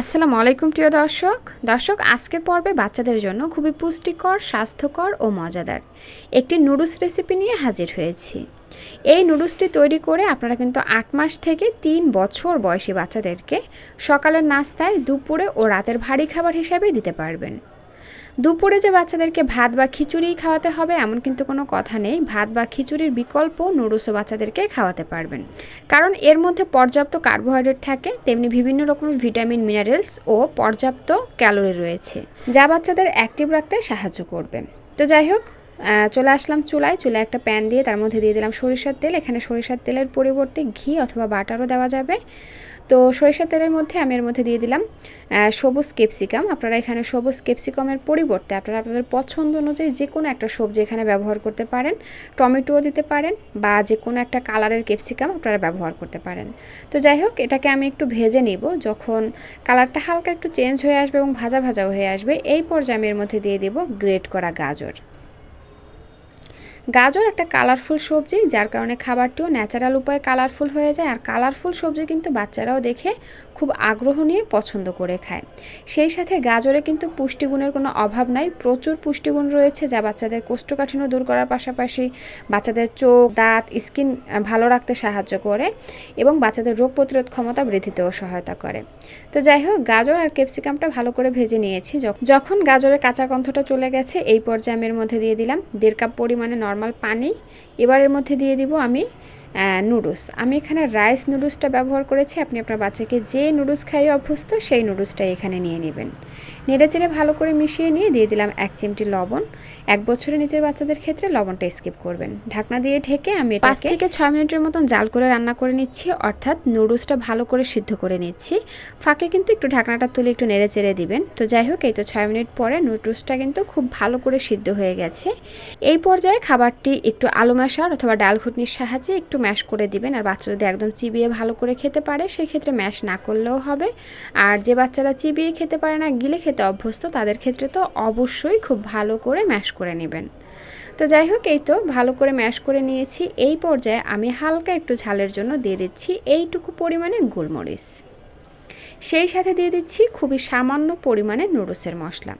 আসসালামু আলাইকুম, প্রিয় দর্শক। দর্শক, আজকের পর্বে বাচ্চাদের জন্য খুবই পুষ্টিকর, স্বাস্থ্যকর ও মজাদার একটি নুডলস রেসিপি নিয়ে হাজির হয়েছি। এই নুডলসটি তৈরি করে আপনারা কিন্তু আট মাস থেকে তিন বছর বয়সী বাচ্চাদেরকে সকালের নাস্তায়, দুপুরে ও রাতের ভারী খাবার হিসাবে দিতে পারবেন। দুপুরে যে বাচ্চাদেরকে ভাত বা খিচুড়ি খাওয়াতে হবে, এমন কিন্তু কোনো কথা নেই। ভাত বা খিচুড়ির বিকল্প নুডলসও বাচ্চাদেরকে খাওয়াতে পারবেন। কারণ এর মধ্যে পর্যাপ্ত কার্বোহাইড্রেট থাকে, তেমনি বিভিন্ন রকমের ভিটামিন, মিনারেলস ও পর্যাপ্ত ক্যালোরি রয়েছে, যা বাচ্চাদের অ্যাক্টিভ রাখতে সাহায্য করবে। তো যাই হোক চলে আসলাম চুলায়। চুলায় একটা প্যান দিয়ে তার মধ্যে দিয়ে দিলাম সরিষার তেল। এখানে সরিষার তেলের পরিবর্তে ঘি অথবা বাটারও দেওয়া যাবে। তো সরিষার তেলের মধ্যে আমি এর মধ্যে দিয়ে দিলাম সবুজ ক্যাপসিকাম। আপনারা এখানে সবুজ ক্যাপসিকামের পরিবর্তে আপনারা আপনাদের পছন্দ অনুযায়ী যে কোনো একটা সবজি এখানে ব্যবহার করতে পারেন। টমেটোও দিতে পারেন বা যে কোনো একটা কালারের ক্যাপসিকাম আপনারা ব্যবহার করতে পারেন। তো যাই হোক, এটাকে আমি একটু ভেজে নিব। যখন কালারটা হালকা একটু চেঞ্জ হয়ে আসবে এবং ভাজা ভাজাও হয়ে আসবে, এই পর্যায়ে আমি এর মধ্যে দিয়ে দিব গ্রেট করা গাজর। গাজর একটা কালারফুল সবজি, যার কারণে খাবারটিও ন্যাচারাল উপায়ে কালারফুল হয়ে যায়। আর কালারফুল সবজি কিন্তু বাচ্চারাও দেখে খুব আগ্রহ নিয়ে পছন্দ করে খায়। সেই সাথে গাজরে কিন্তু পুষ্টিগুণের কোনো অভাব নাই। প্রচুর পুষ্টিগুণ রয়েছে যা বাচ্চাদের কোষ্ঠকাঠিন্য দূর করার পাশাপাশি বাচ্চাদের চোখ, দাঁত, স্কিন ভালো রাখতে সাহায্য করে এবং বাচ্চাদের রোগ প্রতিরোধ ক্ষমতা বৃদ্ধিতেও সহায়তা করে। তো যাই হোক, গাজর আর ক্যাপসিকামটা ভালো করে ভেজে নিয়েছি। যখন গাজরের কাঁচা গন্ধটা চলে গেছে, এই পর্যায়ে আমি এর মধ্যে দিয়ে দিলাম দেড় কাপ পরিমাণে নর্মাল পানি। এবারের মধ্যে দিয়ে দিব আমি নুডলস। আমি এখানে রাইস নুডলসটা ব্যবহার করেছি। আপনি আপনার বাচ্চাকে যে নুডলস খাইয়ে অভ্যস্ত সেই নুডলসটাই এখানে নিয়ে নেবেন। নেড়ে চেড়ে ভালো করে মিশিয়ে নিয়ে দিয়ে দিলাম এক চিমটি লবণ। এক বছরের নিচের বাচ্চাদের ক্ষেত্রে লবণটা স্কিপ করবেন। ঢাকনা দিয়ে ঢেকে আমি পাঁচ থেকে ছয় মিনিটের মতন জাল করে রান্না করে নিচ্ছি। অর্থাৎ নুডলসটা ভালো করে সিদ্ধ করে নিচ্ছি। ফাঁকে কিন্তু একটু ঢাকনাটা তুলে একটু নেড়ে চেড়ে দিবেন। তো যাই হোক এই তো ছয় মিনিট পরে নুডলসটা কিন্তু খুব ভালো করে সিদ্ধ হয়ে গেছে। এই পর্যায়ে খাবারটি একটু আলু মেশার অথবা ডাল ঘুটনির সাহায্যে একটু ম্যাশ করে দিবেন। আর বাচ্চা যদি একদম চিবিয়ে ভালো করে খেতে পারে সেই ক্ষেত্রে ম্যাশ না করলেও হবে। আর যে বাচ্চারা চিবিয়ে খেতে পারে না, গিলে খেতে অভ্যস্ত, তাদের ক্ষেত্রে তো অবশ্যই খুব ভালো করে ম্যাশ করে নেবেন। তো যাই হোক, এই তো ভালো করে ম্যাশ করে নিয়েছি। এই পর্যায়ে আমি হালকা একটু ঝালের জন্য দিয়ে দিচ্ছি এইটুকু পরিমাণে গোলমরিচ। সেই সাথে দিয়ে দিচ্ছি খুবই সামান্য পরিমাণে নুডলসের মশলা।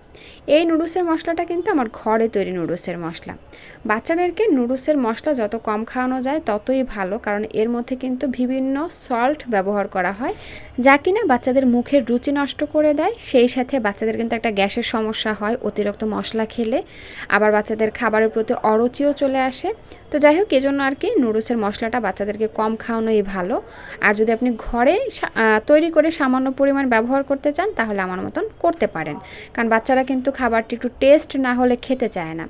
এই নুডলসের মশলাটা কিন্তু আমার ঘরে তৈরি নুডলসের মশলা। বাচ্চাদেরকে নুডলসের মশলা যত কম খাওয়ানো যায় ততই ভালো, কারণ এর মধ্যে কিন্তু বিভিন্ন সল্ট ব্যবহার করা হয়, যা কিনা বাচ্চাদের মুখের রুচি নষ্ট করে দেয়। সেই সাথে বাচ্চাদের কিন্তু একটা গ্যাসের সমস্যা হয়, অতিরিক্ত মশলা খেলে। আবার বাচ্চাদের খাবারের প্রতি অরুচিও চলে আসে। তো যাই হোক, এজন্য আর কি নুডলসের মশলাটা বাচ্চাদেরকে কম খাওয়ানোই ভালো। আর যদি আপনি ঘরে তৈরি করে সামান্য পরিমাণ ব্যবহার করতে চান, তাহলে আমার মতন করতে পারেন। কারণ বাচ্চারা কিন্তু খাবারটি একটু টেস্ট না হলে খেতে চায় না।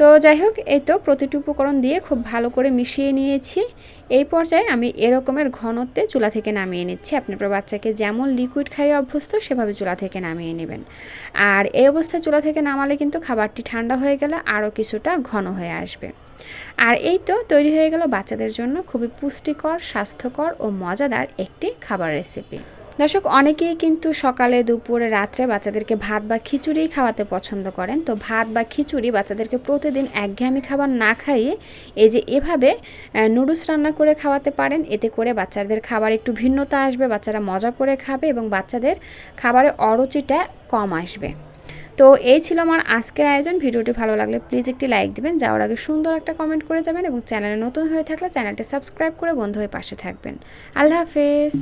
তো যাই হোক, এই তো প্রতিটি উপকরণ দিয়ে খুব ভালো করে মিশিয়ে নিয়েছি। এই পর্যায়ে আমি এরকমের ঘনত্বে চুলা থেকে নামিয়ে নিচ্ছি। আপনি আপনার বাচ্চাকে যেমন লিকুইড খাইয়ে অভ্যস্ত, সেভাবে চুলা থেকে নামিয়ে নেবেন। আর এই অবস্থায় চুলা থেকে নামালে কিন্তু খাবারটি ঠান্ডা হয়ে গেলে আরও কিছুটা ঘন হয়ে আসবে। আর এই তো তৈরি হয়ে গেল বাচ্চাদের জন্য খুবই পুষ্টিকর, স্বাস্থ্যকর ও মজাদার একটি খাবার রেসিপি দর্শক, অনেকেই কিন্তু সকালে, দুপুরে, রাত্রে বাচ্চাদেরকে ভাত বা খিচুড়ি খাওয়াতে পছন্দ করেন। তো ভাত বা খিচুড়ি বাচ্চাদেরকে প্রতিদিন একঘেয়েমি খাবার না খাইয়ে এই যে এভাবে নুডলস রান্না করে খাওয়াতে পারেন। এতে করে বাচ্চাদের খাবার একটু ভিন্নতা আসবে, বাচ্চারা মজা করে খাবে এবং বাচ্চাদের খাবারে অরুচিটা কম আসবে। তো এই ছিল আমার আজকের আয়োজন। ভিডিওটি ভালো লাগলে প্লিজ একটি লাইক দিবেন। যাওয়ার আগে সুন্দর একটা কমেন্ট করে যাবেন এবং চ্যানেলে নতুন হয়ে থাকলে চ্যানেলটি সাবস্ক্রাইব করে বন্ধু হয়ে পাশে থাকবেন। আল্লাহ হাফেজ।